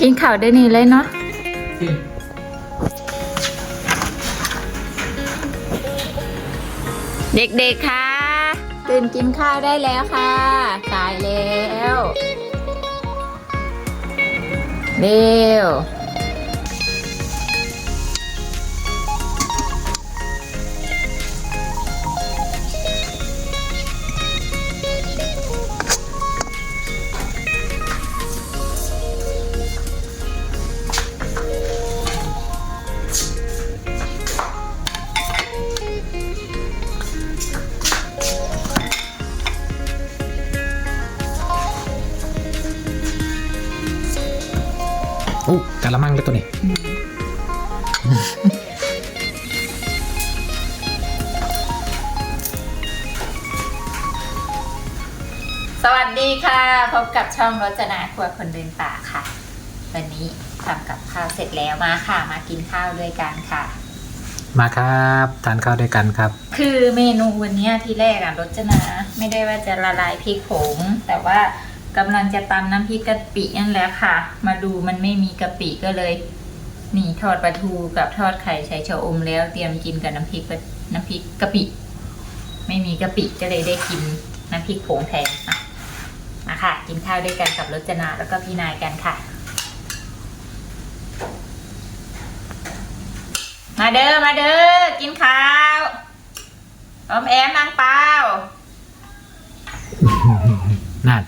กินข้าวได้นี่เลยเนาะเด็กๆค่ะ ตื่นกินข้าวได้แล้วค่ะ สายแล้ว เร็ว สวัสดีค่ะ พบกับช่องรจนาครัวคนเดินป่าค่ะ วันนี้ทำกับข้าวเสร็จแล้วมาค่ะ มากินข้าวด้วยกันค่ะ มาครับทานข้าวด้วยกันครับ คือเมนูวันเนี้ยที่แรกอะรจนา ไม่ได้ว่าจะละลายพริกผง แต่ว่ากำลังจะตำน้ำพริกกะปินั่นแหละค่ะ มาดูมันไม่มีกะปิก็เลยนี่ทอดปลาทูกับทอดไข่ใส่ชะอมแล้วเตรียมกินกับน้ำพริกปะน้ำพริกกะปิ ไม่มีกะปิก็เลยได้กินน้ำพริกผงแทนอะ มาค่ะ กินข้าวด้วยกันกับรจนาแล้วก็พี่นายกันค่ะ มาเด้อมาเด้อกินข้าวอมแอมนางเปล่านั่น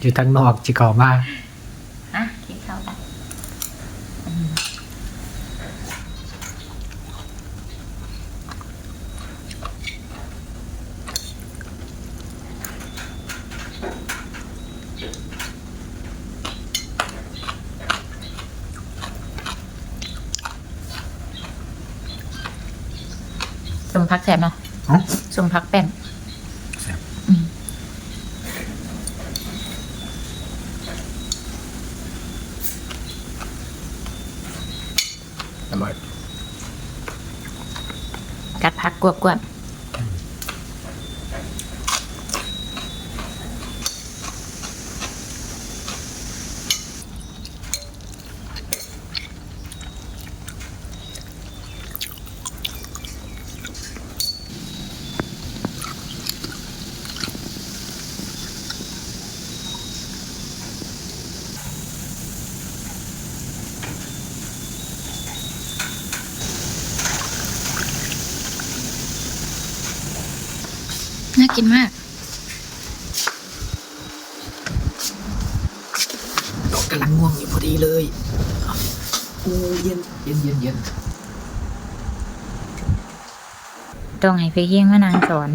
อยู่ทางนอกจิกอมา อะกินข้าวกันอืม ส มพักแสบเนาะเอ้าสมพักแป้นแซ่บอืมอร่อย กัดพักกวบกวบ น่ากินมากดอกกำลังง่วงอยู่พอดีเลยโอ้เย็นเย็นเย็นเย็นต้องให้พี่เยี่ยงมานางสอน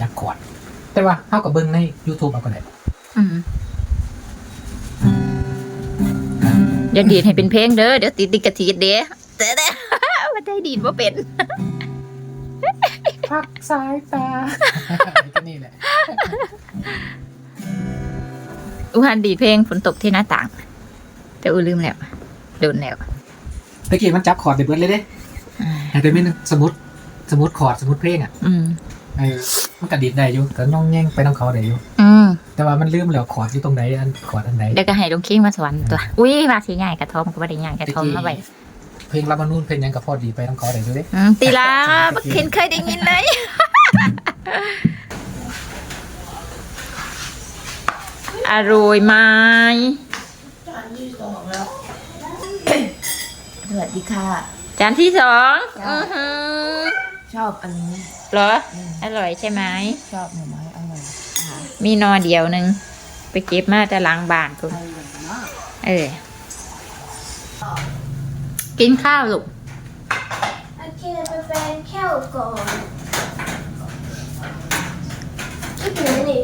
จากขวด แต่ว่าเข้ากับเบิ้งใน YouTube เอาก็ได้อืมอย่าดีดให้เป็นเพลงเด้อ เดี๋ยวติดติดกระทีดเด้เด้อเด้อว่าได้ดีดว่าเป็น พักสายตาก็นี่แหละอุหันดีดเพลงฝนตกที่หน้าต่าง แต่อูลืมแล้วโดนแล้วตะกี้มันจับคอร์ดไปเบิดเลยเด้อ่าแต่ไม่นึงสมมติสมมติคอร์ดสมมติเพลงอะอืมเออมันกระดิดได้อยู่ก็ย่องแย่งไปต้องเขาได้อยู่อืมแต่ว่ามันลืมแล้วคอร์ดอยู่ตรงไหนอันคอร์ดอันไหนเดี๋ยวก็ให้ลงคิงมาสอนตัว อุ้ยมาสีใหญ่กระทอมก็ไม่ได้ใหญ่กระทอมมาไป เพลงรับบรรนูนเพลงหยังกับพอดีไปต้องเขาได้อยู่เด้อืมตีลาบักเห็นเคยได้ยินเลย อร่อยไหมจานที่สองแล้วสวัสดีค่ะ จานที่สองจ้ะอือหือชอบอันนี้เหรอ อร่อยใช่ไหม ชอบหน่อไม้อร่อยค่ะมีนอเดียวหนึ่งไปเก็บมาแต่ล้างบ้านคุณอร่อยมากเออ กินข้าวลูกโอเคไปแฟนแค่วก่อนคิดถึงนี่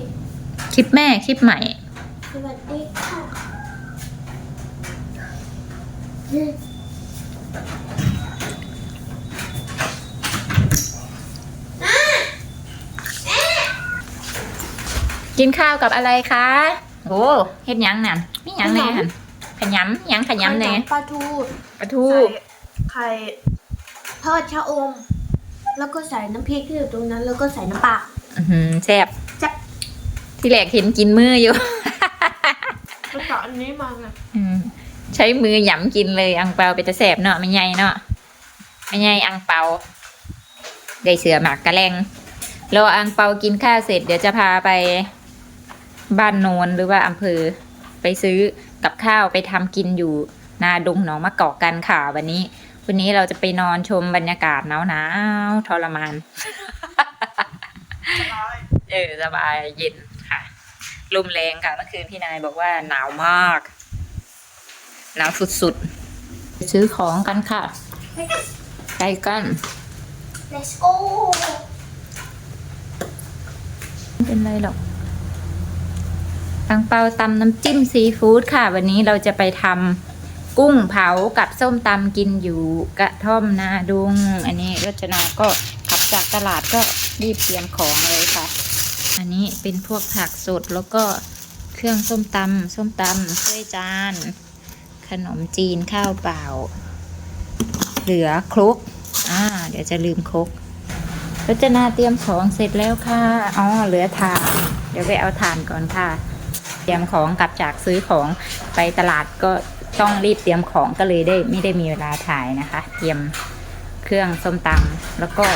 คลิปแม่คลิปใหม่ สวัสดีค่ะกินข้าวกับอะไรคะโอ้เฮ็ดหยังนั่นมีหยังแน่หั่น ขยำหยังขยำแน่ปลาทูปลาทูใส่ไข่ทอดชะอม แล้วก็ใส่น้ำพริกที่อยู่ตรงนั้น แล้วก็ใส่น้ำปลาอื้อหือแซ่บแซ่บที่แรกเห็นกินมืออยู่แล้วก็อันนี้มาไงอืมใช้มือหยำกินเลยอังเปาไปจะแสบเนาะไม่ใหญ่เนาะไม่ใหญ่อังเปาได้เสือหมากกระแลงรออังเปากินข้าวเสร็จเดี๋ยวจะพาไปบ้านโนนหรือว่าอำเภอไปซื้อ กับข้าวไปทำกินอยู่นาดงหนองมะกอกกันค่ะวันนี้ วันนี้เราจะไปนอนชมบรรยากาศหนาวหนาวๆทรมาน เออสบายเย็นค่ะ ลมแรงค่ะเมื่อคืนพี่นายบอกว่าหนาวมาก หนาวสุดๆไปซื้อของกันค่ะ ไปกัน let's go ไม่เป็นไรหรอก ตังเปาตำน้ำจิ้มซีฟู้ดค่ะ วันนี้เราจะไปทำกุ้งเผากับส้มตำกินอยู่กระท่อมนาดุง อันนี้รจนาก็ขับจากตลาดก็รีบเตรียมของเลยค่ะ อันนี้เป็นพวกผักสดแล้วก็เครื่องส้มตำส้มตำถ้วยจาน ขนมจีนข้าวเปล่า เหลือครกอ่า เดี๋ยวจะลืมครกรจนาเตรียมของเสร็จแล้วค่ะ อ๋อ เหลือถ่าน เดี๋ยวไปเอาถ่านก่อนค่ะ เตรียมของกลับจากซื้อของไปตลาดก็ต้องรีบเตรียมของก็เลยได้ไม่ได้มีเวลาถ่ายนะคะ เตรียมเครื่องส้มตำแล้วก็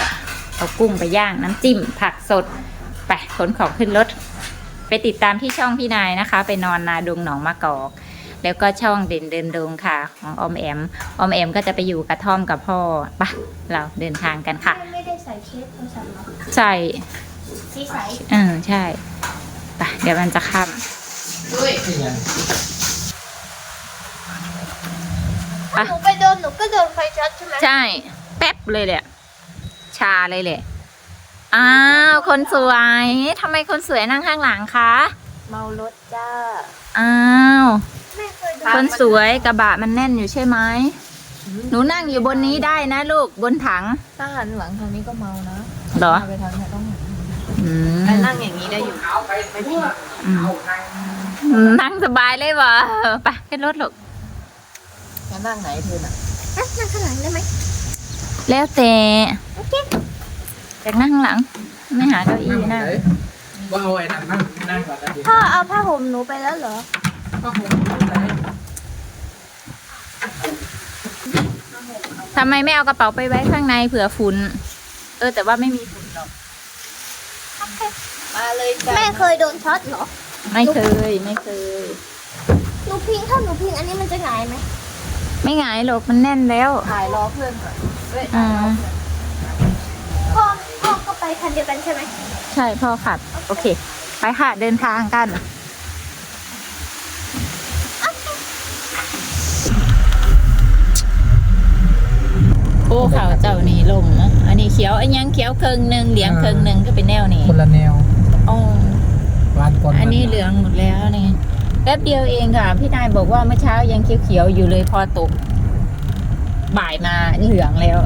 เอากุ้งไปย่างน้ำจิ้ม ผักสดไปขนของขึ้นรถ ไปติดตามที่ช่องพี่นายนะคะ ไปนอนนาดุงหนองมะกอก แล้วก็ช่องเด่นเดินดงค่ะ ของออมแอมออมแอมก็จะไปอยู่กระท่อมกับพ่อไปะเราเดินทางกันค่ะ ไม่ได้ใส่เคสโทรศัพท์หรอใช่สีใสเออใช่ไปเดี๋ยวมันจะค่ ถ้าหนูไปโดนหนูก็โดนไฟช็อตใช่ไหมำใช่ แป๊บเลยแหละ ชาเลยแหละ อ้าว คนสวยทำไมคนสวยนั่งข้างหลังคะ เมารถจ้า อ้าว ไม่เคยโดคนนสวยกระบะมันแน่นอยู่ใช่ไหม หนูนั่งอยู่บนนี้ได้นะลูกบนถัง ถ้าหันหลังทางนี้ก็เมานะเหรอไปทางไหนต้องหัน อืมแต่นั่งอย่างนี้ได้อยู่ไม่ผิดอืมนั่งสบายเลยวะไปขึ้นรถลูกแล้วนั่งไหนเธอน่ะอะนั่งข้างหลังได้ไหมแล้วแต่อยากนั่งข้างหลัง ไม่หาเก้าอี้นั่งว่าเอาไอ้นั่นนั่งนั่งก่อนนะดิพ่อเอาผ้าห่มหนูไปแล้วเหรอก็คงไหนทำไมไม่เอากระเป๋าไปไว้ข้างในเผื่อฝุ่นเออแต่ว่าไม่มีฝุ่นหรอก มาเลยจ้าแม่เคยโดนช็อตเหรอไม่เคยไม่เคย หนูพิงถ้าหนูพิงอันนี้มันจะหงายไหมไม่หงายหรอกมันแน่นแล้วถ่ายรอเพื่อนก่อนเฮ้ยอ่าพ่อพ่อก็ไปคันเดียวกันใช่ไหมใช่พ่อขับ โอเค ไปค่ะเดินทางกัน อ้เขาเจ้านี่ลมนะอันนี้เขียวอันยังเขียวเคิงหนึ่งเหลืองเคิงหนึ่งก็เป็นแนวนี้คนละแนวอ๋อวานก่อนอันนี้เหลืองหมดแล้วนี่แป๊บเดียวเองค่ะ พี่นายบอกว่าเมื่อเช้ายังเขียวๆอยู่เลยพอตก บ่ายมาเหลืองแล้ว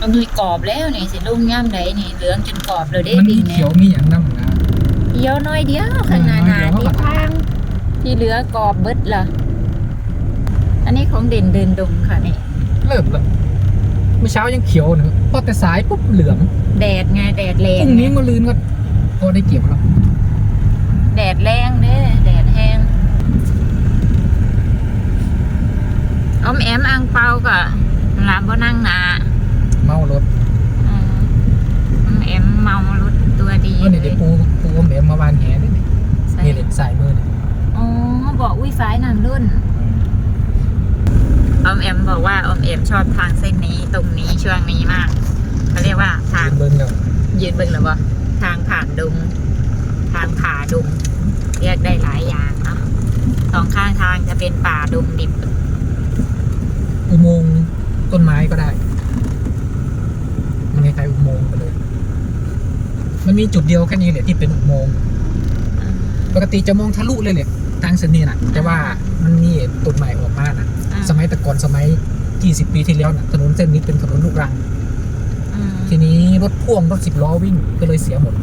มันมีกรอบแล้วนี่สิลุงย่ำไหนนี่เหลืองจนกรอบเลยได้มันบิมีงเขีเนี่ยยวมีอย่างนั่งนะเขียวน้อยเดียวขนาดหนาน้อยเดียวที่ทางที่เหลือกรอบเบิดละ อันนี้ของเด่นเดินดงค่ะนี่เริ่มเลยเมื่อเช้ายังเขียวเนอะพอแต่สายปุ๊บเหลืองแดดไงแดดแรพงรุ่งนี้มาลืนก็พอได้เก็บแล้ว แดดแรงเด้แดดแห้งอมแอมอังเปาก็ลามบ่นั่งหนาเมารถอืมอมแอมเมารถตัวดีเออเนี่ยเดี๋ยวปูปูอมแหมมาวานแหนี่นี่ใส่นี่เลยสายมือเนี่ยอ๋อบอกอุ้ยฟ้ายน้ำรุ่น อมแอมบอกว่าอมแอมชอบทางเส้นนี้ตรงนี้ช่วงนี้มากเขาเรียกว่าทางเบิ้งแล้วยืนเบิ่งหรือว่าทางผ่านดงทางผ่าดงเรียกได้หลายอย่างเนาะสองข้างทางจะเป็นป่าดงดิบ อุโมงค์ต้นไม้ก็ได้ มันคล้ายๆอุโมงค์ไปเลย มันมีจุดเดียวแค่นี้แหละที่เป็นอุโมงค์ปกติจะมองทะลุเลยเลยทางเส้นนี้น่ะ แต่ว่ามันมีต้นไม้ออกมาน่ะอ่า สมัยแต่ก่อนสมัย20ปีที่แล้วน่ะถนนเส้นนี้เป็นถนนลูกรังอืมทีนี้รถพ่วงรถสิบล้อวิ่งก็เลยเสียหมด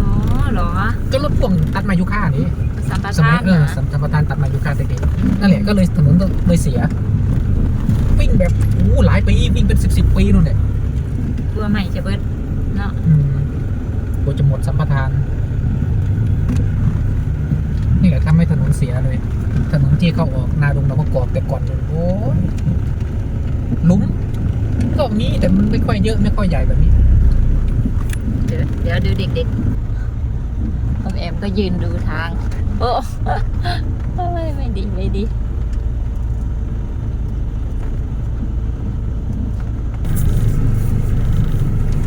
อ๋อเหรอ ก็รถพ่วงตัดมายุค่านี้สัมปสมัทายนเออนะสัมปทานตัดมายุค่าเด็กๆนั่นแหละก็เลยถนนเลยเสีย วิ่งแบบโอ้โหหลายปีวิ่งเป็นสิบสิบปีนู่นแหละตัวใหม่จะเบิดเนาะอืมกว่าจะหมดสัมปทานนี่แหละทำให้ถนน เสียเลย ถนนที่เข้าออกนาดงนประกอบแต่ก่อนโอ้ยหลุมก็มีแต่มันไม่ค่อยเยอะไม่ค่อยใหญ่แบบนี้ เดี๋ยวเดี๋ยวดูเด็กๆอมแอมก็ยืนดูทาง โอ้ไม่ไม่ดีไม่ดี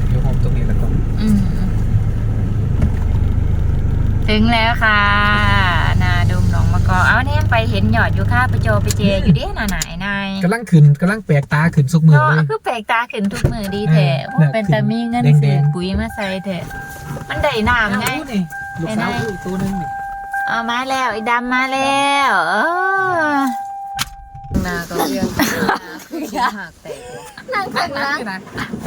เดี๋ยวผมตรงนี้แล้วก็อืมถึงแล้วค่ะนาด มหนองมะกอกเอาเนี่ยไปเห็นหยอดอยู่ค่าไปโจไปเจอยู่เด้น่ะไหนนายกำลังขึ้นกำลังแปลกตาขึ้นสุกมือก็เลย คือแปลกตาขึ้นทุกมือดีแท้เออว่าเป็นแต่มีเงินแดงๆซื้อปุ๋ยมาใส่แท้มันได้น้ำไง นี่ลูกสาวกูอีกตัวหนึงนี่เอามาแล้วไอ้ดำมาแล้วเออนาก็เรียกหักแตกนั่งข้างหลัง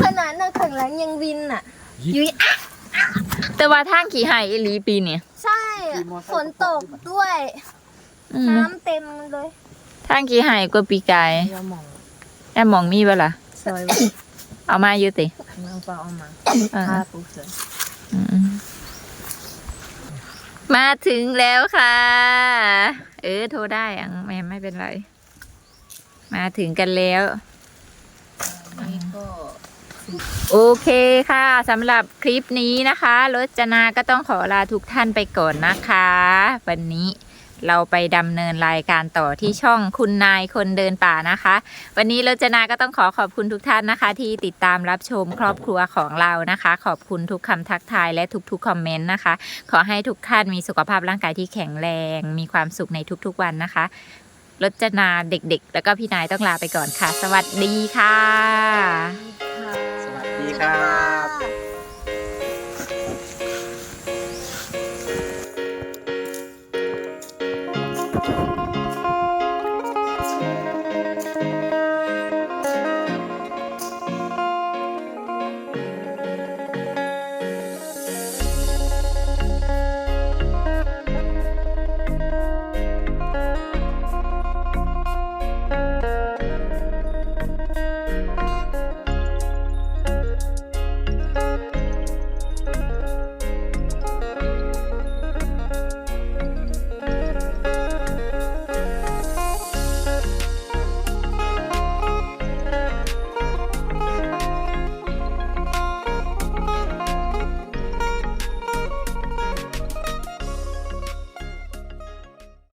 ขนาดนั่งข้างหลังยังวินอะ ยุ้ยอะแต่ว่าทางขี่ไห่อีหลีปีเนี่ยใช่อะฝนตกด้วย อืมน้ำเต็มเลยทางขี่ไห่กว่าปีกายยามองแอบมองมีเปะล่ะ ซอยเอามาอยู่ติมาเปล่าเอามาเออผ้าปูเสืออืมมาถึงแล้วค่ะ เออ โทรได้อะไม่ไม่เป็นไร มาถึงกันแล้วนี่ก็โอเคค่ะสำหรับคลิปนี้นะคะรจนาก็ต้องขอลาทุกท่านไปก่อนนะคะ วันนี้ เราไปดำเนินรายการต่อที่ช่องคุณนายคนเดินป่านะคะ วันนี้รจนาก็ต้องขอขอบคุณทุกท่านนะคะ ที่ติดตามรับชมครอบครัวของเรานะคะ ขอบคุณทุกคำทักทายและทุกๆคอมเมนต์นะคะ ขอให้ทุกท่านมีสุขภาพร่างกายที่แข็งแรง มีความสุขในทุกๆวันนะคะรจนาเด็กๆ แล้วก็พี่นายต้องลาไปก่อนค่ะ สวัสดีค่ะ สวัสดีครับ